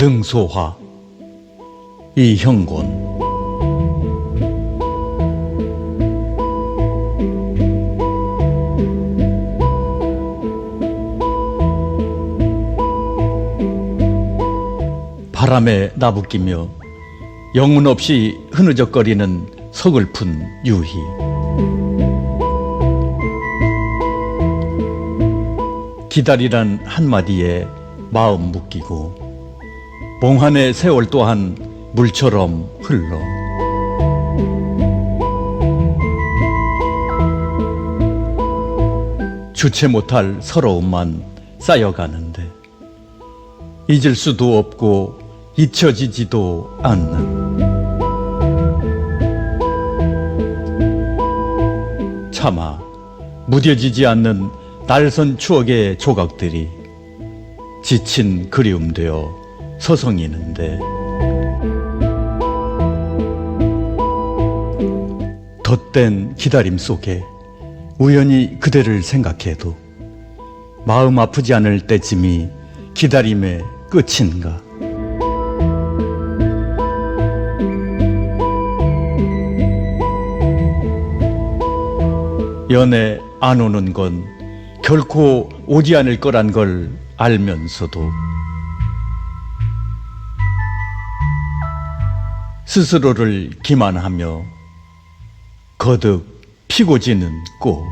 능소화. 이형곤. 바람에 나부끼며 영문 없이 흐느적거리는 서글픈 유희. 기다리란 한마디에 마음 묶이고 몽환의 세월 또한 물처럼 흘러. 주체 못할 서러움만 쌓여가는데 잊을 수도 없고 잊혀지지도 않는. 차마 무뎌지지 않는 날선 추억의 조각들이 지친 그리움 되어 서성이는데. 덧된 기다림 속에 우연히 그대를 생각해도 마음 아프지 않을 때쯤이 기다림의 끝인가. 연애 안 오는 건 결코 오지 않을 거란 걸 알면서도 스스로를 기만하며 거듭 피고 지는 꽃